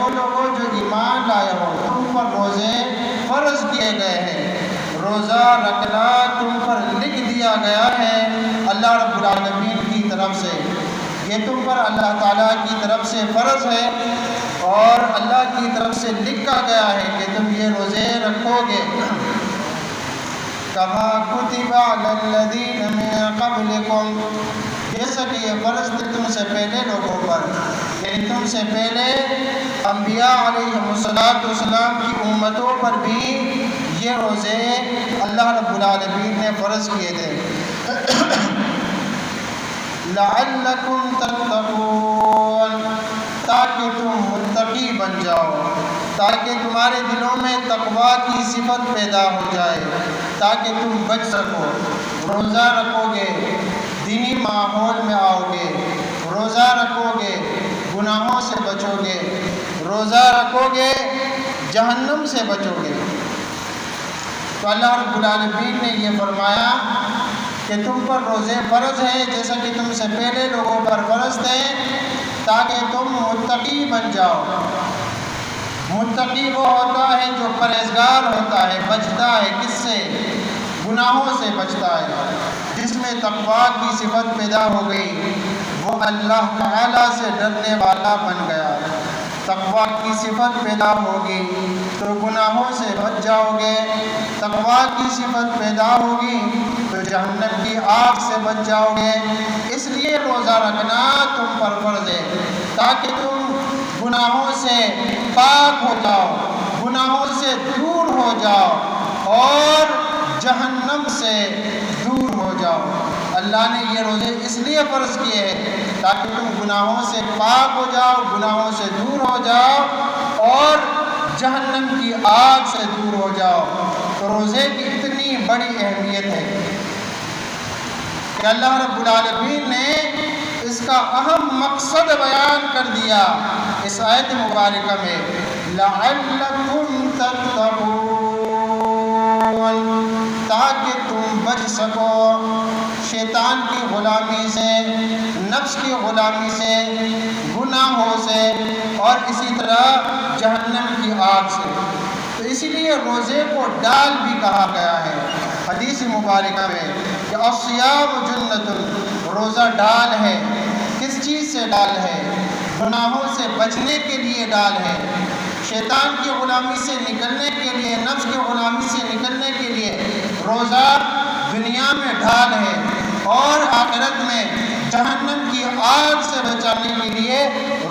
وہ لوگوں جو ایمان لائے ہو تم پر روزے فرض کیے گئے ہیں۔ روزہ رکھنا تم پر لکھ دیا گیا ہے اللہ رب العالمین کی طرف سے۔ یہ تم پر اللہ تعالیٰ کی طرف سے فرض ہے اور اللہ کی طرف سے لکھا گیا ہے کہ تم یہ روزے رکھو گے۔ کما کتب علی الذین من قبلکم۔ جیسا کہ یہ فرض تھے تم سے پہلے لوگوں پر۔ یعنی تم سے پہلے انبیاء علیہ السلام کی امتوں پر بھی یہ روزے اللہ رب العالمین نے فرض کیے تھے۔ لعلکم تتقون، تاکہ تم متقی بن جاؤ، تاکہ تمہارے دلوں میں تقوا کی صفت پیدا ہو جائے، تاکہ تم بچ سکو۔ روزہ رکھو گے دینی ماحول میں آؤ گے روزہ رکھو گے گناہوں سے بچو گے روزہ رکھو گے جہنم سے بچو گے تو اللہ رب العالمین نے یہ فرمایا کہ تم پر روزے فرض ہیں، جیسا کہ تم سے پہلے لوگوں پر فرض تھے، تاکہ تم متقی بن جاؤ۔ متقی وہ ہوتا ہے جو پرہیزگار ہوتا ہے، بچتا ہے، کس سے؟ گناہوں سے بچتا ہے۔ جس میں تقوا کی صفت پیدا ہو گئی، وہ اللہ تعالیٰ سے ڈرنے والا بن گیا۔ تقوا کی صفت پیدا ہوگی تو گناہوں سے بچ جاؤ گے تقوا کی صفت پیدا ہوگی تو جہنم کی آگ سے بچ جاؤ گے اس لیے روزہ رکھنا تم پر فرض ہے تاکہ تم گناہوں سے پاک ہو جاؤ، گناہوں سے دور ہو جاؤ اور جہنم سے دور ہو جاؤ۔ اللہ نے یہ روزے اس لیے فرض کیے ہیں تاکہ تم گناہوں سے پاک ہو جاؤ، گناہوں سے دور ہو جاؤ اور جہنم کی آگ سے دور ہو جاؤ۔ تو روزے کی اتنی بڑی اہمیت ہے۔ کہ اللہ رب العالمین نے اس کا اہم مقصد بیان کر دیا اس آیت مبارکہ میں لَعَلَّكُمْ تَتَّقُونَ تاکہ تم بچ سکو شیطان کی غلامی سے، نفس کی غلامی سے، گناہوں سے اور اسی طرح جہنم کی آگ سے۔ تو اسی لیے روزے کو ڈال بھی کہا گیا ہے۔ حدیث مبارکہ میں کہ اصیاب جنت، روزہ ڈال ہے۔ کس چیز سے ڈال ہے؟ گناہوں سے بچنے کے لیے ڈال ہے۔ شیطان کی غلامی سے نکلنے کے لیے، نفس کی غلامی سے نکلنے کے لیے روزہ دنیا میں ڈھال ہے۔ اور آخرت میں جہنم کی آگ سے بچانے کے لیے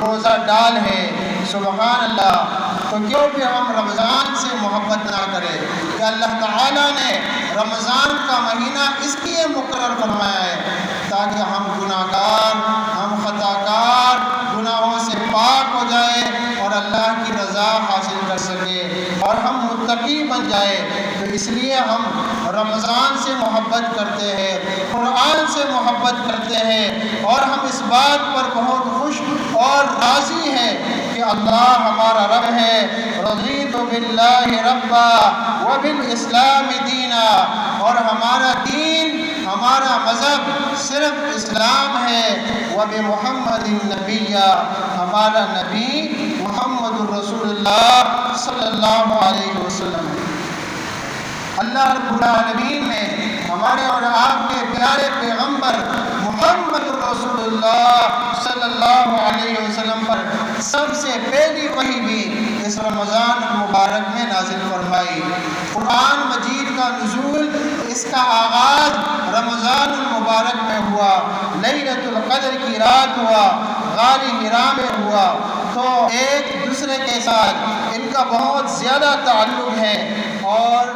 روزہ ڈال ہے۔ سبحان اللہ۔ تو کیوں پھر ہم رمضان سے محبت نہ کریں؟ کہ اللہ تعالیٰ نے رمضان کا مہینہ اس لیے مقرر فرمایا ہے تاکہ ہم گناہ گار ہم خطا کار گناہوں سے پاک ہو جائے اور اللہ کی رضا حاصل کر سکے اور ہم متقی بن جائے تو اس لیے ہم رمضان سے محبت کرتے ہیں، قرآن سے محبت کرتے ہیں اور ہم اس بات پر بہت خوش اور راضی ہیں کہ اللہ ہمارا رب ہے۔ رضیت باللہ ربا وبالاسلام دینا۔ اور ہمارا دین، ہمارا مذہب صرف اسلام ہے۔ وب محمد النبیہ ہمارا نبی محمد الرسول اللہ صلی اللہ علیہ وسلم۔ اللہ رب العالمین نے ہمارے اور آپ کے پیارے پیغمبر محمد رسول اللہ صلی اللہ علیہ وسلم پر سب سے پہلی وحی بھی اس رمضان المبارک میں نازل فرمائی۔ قرآن مجید کا نزول اس کا آغاز رمضان المبارک میں ہوا۔ لیلت القدر کی رات ہوا۔ غاری ہرا میں ہوا۔ تو ایک دوسرے کے ساتھ ان کا بہت زیادہ تعلق ہے اور